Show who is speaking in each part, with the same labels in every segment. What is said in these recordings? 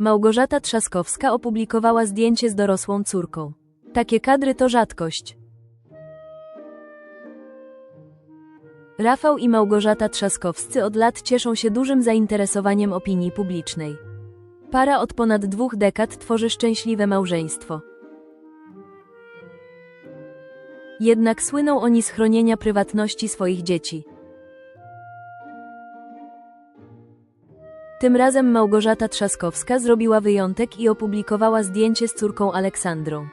Speaker 1: Małgorzata Trzaskowska opublikowała zdjęcie z dorosłą córką. Takie kadry to rzadkość. Rafał i Małgorzata Trzaskowscy od lat cieszą się dużym zainteresowaniem opinii publicznej. Para od ponad dwóch dekad tworzy szczęśliwe małżeństwo. Jednak słyną oni z chronienia prywatności swoich dzieci. Tym razem Małgorzata Trzaskowska zrobiła wyjątek i opublikowała zdjęcie z córką Aleksandrą.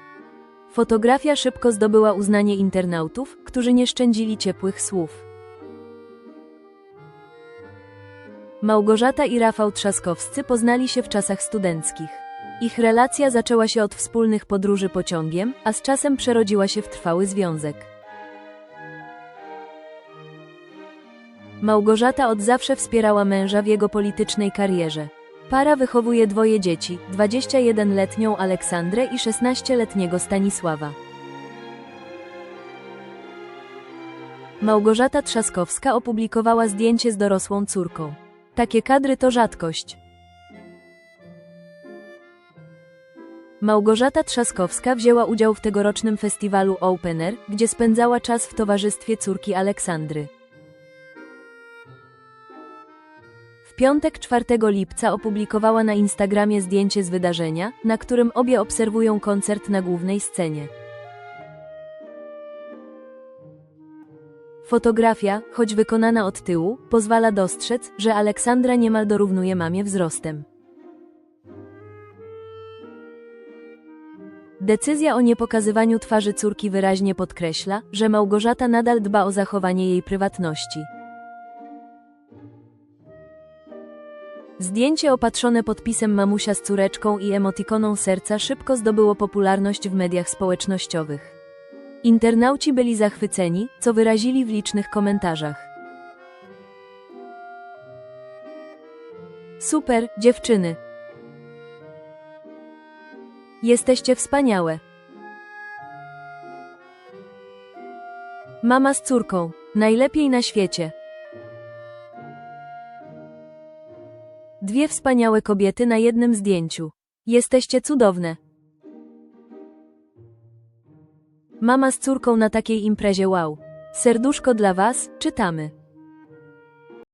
Speaker 1: Fotografia szybko zdobyła uznanie internautów, którzy nie szczędzili ciepłych słów. Małgorzata i Rafał Trzaskowscy poznali się w czasach studenckich. Ich relacja zaczęła się od wspólnych podróży pociągiem, a z czasem przerodziła się w trwały związek. Małgorzata od zawsze wspierała męża w jego politycznej karierze. Para wychowuje dwoje dzieci, 21-letnią Aleksandrę i 16-letniego Stanisława. Małgorzata Trzaskowska opublikowała zdjęcie z dorosłą córką. Takie kadry to rzadkość. Małgorzata Trzaskowska wzięła udział w tegorocznym festiwalu Open Air, gdzie spędzała czas w towarzystwie córki Aleksandry. W piątek 4 lipca opublikowała na Instagramie zdjęcie z wydarzenia, na którym obie obserwują koncert na głównej scenie. Fotografia, choć wykonana od tyłu, pozwala dostrzec, że Aleksandra niemal dorównuje mamie wzrostem. Decyzja o niepokazywaniu twarzy córki wyraźnie podkreśla, że Małgorzata nadal dba o zachowanie jej prywatności. Zdjęcie opatrzone podpisem mamusia z córeczką i emotikoną serca szybko zdobyło popularność w mediach społecznościowych. Internauci byli zachwyceni, co wyrazili w licznych komentarzach. Super, dziewczyny! Jesteście wspaniałe. Mama z córką, najlepiej na świecie. Dwie wspaniałe kobiety na jednym zdjęciu. Jesteście cudowne. Mama z córką na takiej imprezie wow. Serduszko dla was, czytamy.